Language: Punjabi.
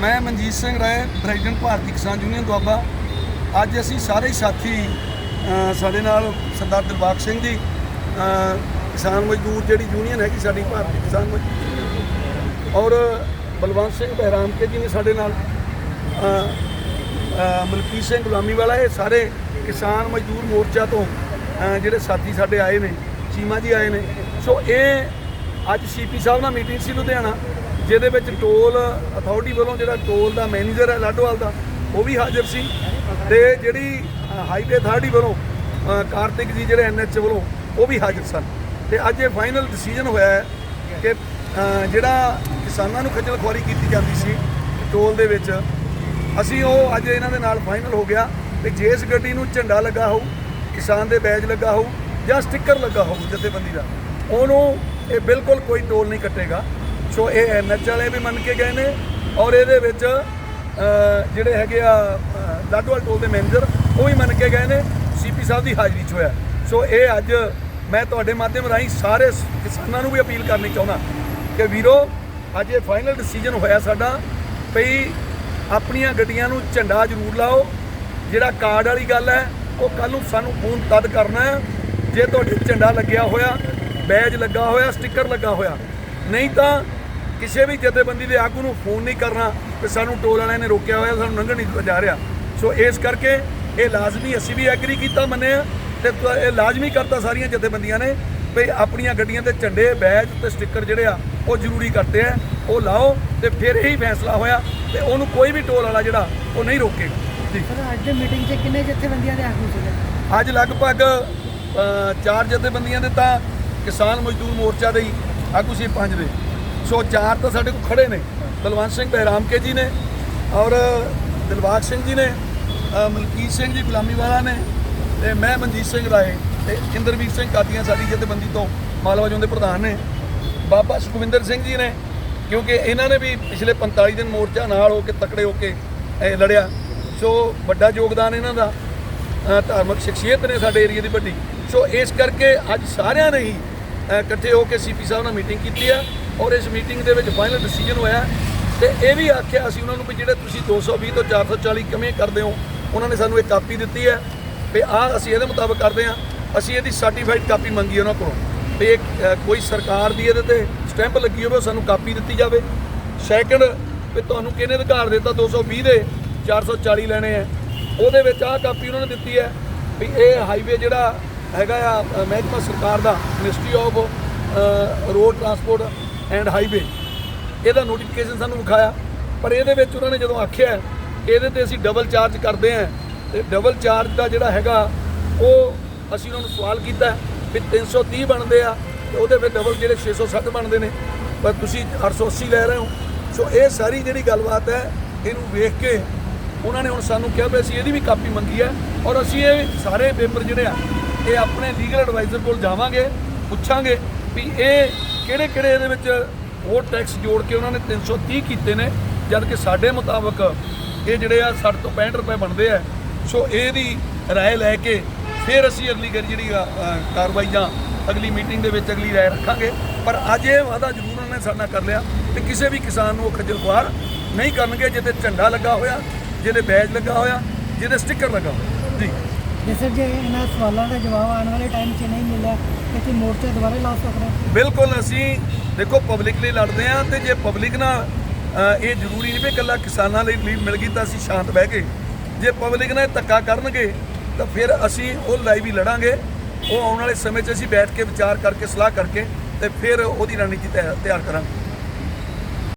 ਮੈਂ ਮਨਜੀਤ ਸਿੰਘ ਰਾਏ ਪ੍ਰੈਜ਼ੀਡੈਂਟ ਭਾਰਤੀ ਕਿਸਾਨ ਯੂਨੀਅਨ ਦੁਆਬਾ। ਅੱਜ ਅਸੀਂ ਸਾਰੇ ਸਾਥੀ ਸਾਡੇ ਨਾਲ ਸਰਦਾਰ ਦਿਲਬਾਗ ਸਿੰਘ ਜੀ ਕਿਸਾਨ ਮਜ਼ਦੂਰ ਜਿਹੜੀ ਯੂਨੀਅਨ ਹੈਗੀ ਸਾਡੀ ਭਾਰਤੀ ਕਿਸਾਨ ਮਜ਼ਦੂਰ ਔਰ ਬਲਵੰਤ ਸਿੰਘ ਬਹਿਰਾਮਕੇ ਜੀ ਨੇ ਸਾਡੇ ਨਾਲ ਮਲਕੀਤ ਸਿੰਘ ਗੁਲਾਮੀ ਵਾਲਾ, ਇਹ ਸਾਰੇ ਕਿਸਾਨ ਮਜ਼ਦੂਰ ਮੋਰਚਾ ਤੋਂ ਜਿਹੜੇ ਸਾਥੀ ਸਾਡੇ ਆਏ ਨੇ, ਚੀਮਾ ਜੀ ਆਏ ਨੇ। ਸੋ ਇਹ ਅੱਜ ਸੀਪੀ ਸਾਹਿਬ ਨਾਲ ਮੀਟਿੰਗ ਸੀ ਲੁਧਿਆਣਾ। ਜਿਹਦੇ ਵਿੱਚ ਟੋਲ ਅਥਾਰਟੀ ਵੱਲੋਂ ਜਿਹੜਾ ਟੋਲ ਦਾ ਮੈਨੇਜਰ ਹੈ ਲਾਡੋਵਾਲ ਦਾ, ਉਹ ਵੀ ਹਾਜ਼ਰ ਸੀ। ਤੇ ਜਿਹੜੀ ਹਾਈਵੇ ਅਥਾਰਟੀ ਵੱਲੋਂ ਕਾਰਤਿਕ ਜੀ ਜਿਹੜੇ ਐਨਐਚ ਵੱਲੋਂ, ਉਹ ਵੀ ਹਾਜ਼ਰ ਸਨ। ਤੇ ਅੱਜ ਇਹ ਫਾਈਨਲ ਡਿਸੀਜਨ ਹੋਇਆ ਹੈ ਕਿ ਜਿਹੜਾ ਕਿਸਾਨਾਂ ਨੂੰ ਖੱਜਲ ਖੁਆਰੀ ਕੀਤੀ ਜਾਂਦੀ ਸੀ ਟੋਲ ਦੇ ਵਿੱਚ, ਅਸੀਂ ਉਹ ਅੱਜ ਇਹਨਾਂ ਦੇ ਨਾਲ ਫਾਈਨਲ ਹੋ ਗਿਆ ਕਿ ਜਿਸ ਗੱਡੀ ਨੂੰ ਝੰਡਾ ਲੱਗਾ ਹੋਊ, ਕਿਸਾਨ ਦੇ ਬੈਜ ਲੱਗਾ ਹੋਊ ਜਾਂ ਸਟicker ਲੱਗਾ ਹੋਊ ਜਥੇਬੰਦੀ ਦਾ, ਉਹਨੂੰ ਇਹ ਬਿਲਕੁਲ ਕੋਈ ਟੋਲ ਨਹੀਂ ਕੱਟੇਗਾ। ਸੋ ਇਹ ਐਨਐਚ ਵਾਲੇ ਵੀ ਮੰਨ ਕੇ ਗਏ ਨੇ ਔਰ ਇਹਦੇ ਵਿੱਚ ਜਿਹੜੇ ਹੈਗੇ ਆ ਅ, ਲਾਡੋਵਾਲ ਟੋਲ ਦੇ ਮੈਨੇਜਰ ਉਹ ਵੀ ਮੰਨ ਕੇ ਗਏ ਨੇ ਸੀਪੀ ਸਾਹਿਬ ਦੀ ਹਾਜ਼ਰੀ 'ਚ ਹੋਇਆ। ਸੋ ਇਹ ਅੱਜ ਮੈਂ ਤੁਹਾਡੇ ਮਾਧਿਅਮ ਰਾਹੀਂ ਸਾਰੇ ਕਿਸਾਨਾਂ ਨੂੰ ਵੀ ਅਪੀਲ ਕਰਨੀ ਚਾਹੁੰਦਾ ਕਿ ਵੀਰੋ ਅੱਜ ਇਹ ਫਾਈਨਲ ਡਿਸੀਜਨ ਹੋਇਆ ਸਾਡਾ ਭਈ ਆਪਣੀਆਂ ਗੱਡੀਆਂ ਨੂੰ ਝੰਡਾ ਜ਼ਰੂਰ ਲਾਓ। ਜਿਹੜਾ ਕਾਰਡ ਵਾਲੀ ਗੱਲ ਹੈ ਉਹ ਕੱਲ ਨੂੰ ਸਾਨੂੰ ਫੋਨ ਤਦ ਕਰਨਾ ਹੈ ਜੇ ਤੁਹਾਡੇ ਝੰਡਾ ਲੱਗਿਆ ਹੋਇਆ ਬੈਜ ਲੱਗਾ ਹੋਇਆ ਸਟicker ਲੱਗਾ ਹੋਇਆ। ਨਹੀਂ ਤਾਂ ਕਿਸੇ ਵੀ ਜਥੇਬੰਦੀ ਦੇ ਆਗੂ ਨੂੰ ਫੋਨ ਨਹੀਂ ਕਰਨਾ ਕਿ ਸਾਨੂੰ ਟੋਲ ਵਾਲਿਆਂ ਨੇ ਰੋਕਿਆ ਹੋਇਆ ਸਾਨੂੰ ਲੰਘਣ ਨਹੀਂ ਦਿੱਤਾ ਜਾ ਰਿਹਾ। ਸੋ ਇਸ ਕਰਕੇ ਇਹ ਲਾਜ਼ਮੀ ਅਸੀਂ ਵੀ ਐਗਰੀ ਕੀਤਾ ਮੰਨਿਆ ਤੇ ਤ- ਇਹ ਲਾਜ਼ਮੀ ਕਰਤਾ ਸਾਰੀਆਂ ਜਥੇਬੰਦੀਆਂ ਨੇ ਵੀ ਆਪਣੀਆਂ ਗੱਡੀਆਂ ਤੇ ਝੰਡੇ ਬੈਜ ਤੇ ਸਟicker ਜਿਹੜੇ ਆ ਉਹ ਜ਼ਰੂਰੀ ਕਰਤੇ ਆ ਉਹ ਲਾਓ ਤੇ ਫਿਰ ਇਹੀ ਫੈਸਲਾ ਹੋਇਆ ਤੇ ਉਹਨੂੰ ਕੋਈ ਵੀ ਟੋਲ ਵਾਲਾ ਜਿਹੜਾ ਉਹ ਨਹੀਂ ਰੋਕੇਗਾ ਜੀ। ਸਰ ਅੱਜ ਦੇ ਮੀਟਿੰਗ 'ਚ ਕਿੰਨੇ ਜਥੇਬੰਦੀਆਂ ਦੇ ਆਗੂ ਸੀਗੇ? ਅੱਜ ਲਗਭਗ ਚਾਰ ਜਥੇਬੰਦੀਆਂ ਦੇ ਤਾਂ ਕਿਸਾਨ ਮਜ਼ਦੂਰ ਮੋਰਚਾ ਦੇ ਹੀ ਆਗੂ ਸੀ ਪੰਜ ਦੇ। ਸੋ ਚਾਰ ਤਾਂ ਸਾਡੇ ਕੋਲ ਖੜੇ ਨੇ। ਬਲਵੰਤ ਸਿੰਘ ਬਹਿਰਾਮਕੇ ਜੀ ਨੇ ਔਰ, ਦਿਲਬਾਗ ਸਿੰਘ ਜੀ ਨੇ ਮਲਕੀਤ ਸਿੰਘ ਜੀ ਗੁਲਾਮੀ ਵਾਲਾ ਨੇ ਤੇ ਮੈਂ ਮਨਜੀਤ ਸਿੰਘ ਰਾਏ ਤੇ ਇੰਦਰਵੀਰ ਸਿੰਘ ਕਾਦੀਆਂ ਸਾਡੀ ਜਥੇਬੰਦੀ ਤੋਂ ਮਾਲਵਾ ਜੋਨ ਦੇ ਪ੍ਰਧਾਨ ਨੇ। ਬਾਬਾ ਸੁਖਵਿੰਦਰ ਸਿੰਘ ਜੀ ਨੇ, ਕਿਉਂਕਿ ਇਹਨਾਂ ਨੇ ਵੀ ਪਿਛਲੇ 45 ਦਿਨ ਮੋਰਚਾ ਨਾਲ ਹੋ ਕੇ ਤਕੜੇ ਹੋ ਕੇ ਲੜਿਆ। ਸੋ ਵੱਡਾ ਯੋਗਦਾਨ ਇਹਨਾਂ ਦਾ ਧਾਰਮਿਕ ਸ਼ਖਸੀਅਤ ਨੇ ਸਾਡੇ ਏਰੀਆ ਦੀ ਵੱਡੀ। ਸੋ ਇਸ ਕਰਕੇ ਅੱਜ ਸਾਰਿਆਂ ਨੇ ਹੀ ਇਕੱਠੇ ਹੋ ਕੇ ਸੀਪੀ ਸਾਹਿਬ ਨਾਲ ਮੀਟਿੰਗ ਕੀਤੀ ਆ। ਔਰ ਇਸ ਮੀਟਿੰਗ ਦੇ ਵਿੱਚ ਫਾਈਨਲ ਡਿਸੀਜਨ ਹੋਇਆ ਤੇ ਇਹ ਵੀ ਆਖਿਆ ਅਸੀਂ ਉਹਨਾਂ ਨੂੰ ਵੀ ਜਿਹੜੇ ਤੁਸੀਂ 220 ਤੋਂ 440 ਕਿਵੇਂ ਕਰਦੇ ਹੋ, ਉਹਨਾਂ ਨੇ ਸਾਨੂੰ ਇਹ ਕਾਪੀ ਦਿੱਤੀ ਹੈ ਵੀ ਆਹ ਅਸੀਂ ਇਹਦੇ ਮੁਤਾਬਕ ਕਰਦੇ ਹਾਂ, ਅਸੀਂ ਇਹਦੀ ਸਰਟੀਫਾਈਡ ਕਾਪੀ ਮੰਗੀ ਉਹਨਾਂ ਕੋਲੋਂ। ਵੀ ਇਹ ਕੋਈ ਸਰਕਾਰ ਦੀ ਇਹਦੇ ਤੇ ਸਟੈਂਪ ਲੱਗੀ ਹੋਵੇ, ਉਹ ਸਾਨੂੰ ਕਾਪੀ ਦਿੱਤੀ ਜਾਵੇ। ਸੈਕੰਡ ਵੀ ਤੁਹਾਨੂੰ ਕਿਹਨੇ ਅਧਿਕਾਰ ਦਿੱਤਾ 220 ਦੇ 440 ਲੈਣੇ ਆ ਉਹਦੇ ਵਿੱਚ ਆਹ ਕਾਪੀ ਉਹਨਾਂ ਨੇ ਦਿੱਤੀ ਹੈ ਵੀ ਇਹ ਹਾਈਵੇ ਜਿਹੜਾ ਹੈਗਾ ਆ ਮਹਿਕਮਾ ਸਰਕਾਰ ਦਾ ministry of road transport and highway. ਇਹਦਾ ਨੋਟੀਫਿਕੇਸ਼ਨ ਸਾਨੂੰ ਵਿਖਾਇਆ। ਪਰ ਇਹਦੇ ਵਿੱਚ ਉਹਨਾਂ ਨੇ ਜਦੋਂ ਆਖਿਆ, ਇਹਦੇ ਤੇ ਅਸੀਂ ਡਬਲ ਚਾਰਜ ਕਰਦੇ ਹਾਂ। ਤੇ ਡਬਲ ਚਾਰਜ ਦਾ ਜਿਹੜਾ ਹੈਗਾ, ਉਹ ਅਸੀਂ ਉਹਨਾਂ ਨੂੰ ਸਵਾਲ ਕੀਤਾ ਵੀ 330 ਬਣਦੇ ਆ, ਤੇ ਉਹਦੇ ਵਿੱਚ ਡਬਲ ਜਿਹੜੇ 660 ਬਣਦੇ ਨੇ। ਪਰ ਤੁਸੀਂ 880 ਲੈ ਰਹੇ ਹੋ। ਸੋ ਇਹ ਸਾਰੀ ਜਿਹੜੀ ਗੱਲਬਾਤ ਹੈ, ਇਹਨੂੰ ਵੇਖ ਕੇ ਉਹਨਾਂ ਨੇ ਹੁਣ ਸਾਨੂੰ ਕਿਹਾ ਵੀ ਅਸੀਂ ਇਹਦੀ ਵੀ ਕਾਪੀ ਮੰਗੀ ਹੈ ਔਰ ਅਸੀਂ ਇਹ ਸਾਰੇ ਪੇਪਰ ਜਿਹੜੇ ਆ, ਇਹ ਆਪਣੇ ਲੀਗਲ ਐਡਵਾਈਜ਼ਰ ਕੋਲ ਜਾਵਾਂਗੇ, ਪੁੱਛਾਂਗੇ ਵੀ ਇਹ ਕਿਹੜੇ ਕਿਹੜੇ ਇਹਦੇ ਵਿੱਚ ਹੋਰ ਟੈਕਸ ਜੋੜ ਕੇ ਉਹਨਾਂ ਨੇ 330 ਕੀਤੇ ਨੇ ਜਦ ਕਿ ਸਾਡੇ ਮੁਤਾਬਕ ਇਹ ਜਿਹੜੇ ਆ 60 ਤੋਂ 65 ਰੁਪਏ ਬਣਦੇ ਆ। ਸੋ ਇਹਦੀ ਰਾਏ ਲੈ ਕੇ ਫਿਰ ਅਸੀਂ ਅਗਲੀ ਗੱਲ ਜਿਹੜੀ ਕਾਰਵਾਈ ਜਾਂ ਅਗਲੀ ਮੀਟਿੰਗ ਦੇ ਵਿੱਚ ਅਗਲੀ ਰਾਏ ਰੱਖਾਂਗੇ। ਪਰ ਅੱਜ ਇਹ ਵਾਅਦਾ ਜ਼ਰੂਰ ਉਹਨਾਂ ਨੇ ਸਾਡੇ ਨਾਲ ਕਰ ਲਿਆ ਕਿ ਕਿਸੇ ਵੀ ਕਿਸਾਨ ਨੂੰ ਉਹ ਖੱਜਲ ਖੁਆਰ ਨਹੀਂ ਕਰਨਗੇ, ਜਿਹਦੇ ਝੰਡਾ ਲੱਗਾ ਹੋਇਆ, ਜਿਹਦੇ ਬੈਜ ਲੱਗਾ ਹੋਇਆ, ਜਿਹਦੇ ਸਟicker ਲੱਗਾ ਹੋਇਆ। ਜੀ। ਜੇ ਜੇ ਇਹਨਾਂ ਸਵਾਲਾਂ ਦਾ ਜਵਾਬ ਆਉਣ ਵਾਲੇ ਟਾਈਮ 'ਚ ਨਹੀਂ ਮਿਲਿਆ, ਤੇ ਕੀ ਮੋਰਚਾ ਦੁਬਾਰਾ ਲਾ ਸਕਦੇ ਹੋ? ਬਿਲਕੁਲ, ਅਸੀਂ ਦੇਖੋ ਪਬਲਿਕ ਲਈ ਲੜਦੇ ਆ ਤੇ ਜੇ ਪਬਲਿਕ ਨਾਲ ਇਹ ਜ਼ਰੂਰੀ ਨਹੀਂ ਵੀ ਇਕੱਲਾ ਕਿਸਾਨਾਂ ਲਈ ਲੀਡ ਮਿਲ ਗਈ ਤਾਂ ਅਸੀਂ ਸ਼ਾਂਤ ਬਹਿ ਕੇ, ਜੇ ਪਬਲਿਕ ਨਾਲ ਧੱਕਾ ਕਰਨਗੇ, ਤਾਂ ਫਿਰ ਅਸੀਂ ਉਹ ਲੜਾਈ ਵੀ ਲੜਾਂਗੇ, ਉਹ ਆਉਣ ਵਾਲੇ ਸਮੇਂ 'ਚ ਅਸੀਂ ਬੈਠ ਕੇ ਵਿਚਾਰ ਕਰਕੇ, ਸਲਾਹ ਕਰਕੇ ਤੇ ਫਿਰ ਉਹਦੀ ਰਣਨੀਤੀ ਤਿਆਰ ਤਿਆਰ ਕਰਾਂਗੇ